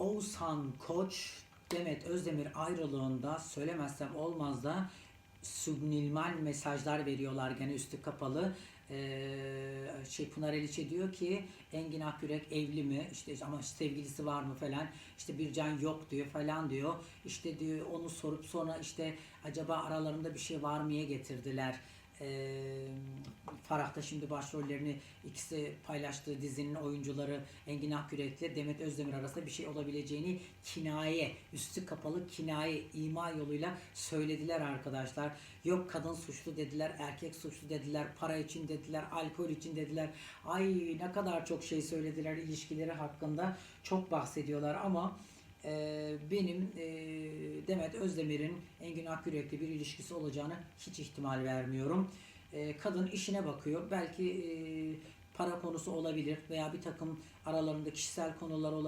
Oğuzhan Koç, Demet Özdemir ayrılığında söylemezsem olmaz da subliminal mesajlar veriyorlar gene üstü kapalı. Ee, şey Pınar Eliçe diyor ki Engin Akyürek evli mi? İşte ama sevgilisi var mı falan. İşte bir can yok diyor falan diyor. İşte diyor onu sorup sonra işte acaba aralarında bir şey var mıya getirdiler. Ee, Farah da şimdi başrollerini ikisi paylaştığı dizinin oyuncuları Engin Akyürek'le Demet Özdemir arasında bir şey olabileceğini kinaye, üstü kapalı kinaye, ima yoluyla söylediler arkadaşlar. Yok kadın suçlu dediler, erkek suçlu dediler, para için dediler, alkol için dediler. Ay ne kadar çok şey söylediler ilişkileri hakkında çok bahsediyorlar ama e, benim e, Demet Özdemir'in Engin Akyürek'le bir ilişkisi olacağını hiç ihtimal vermiyorum. E, kadın işine bakıyor. Belki e, para konusu olabilir veya bir takım aralarında kişisel konular olabilir.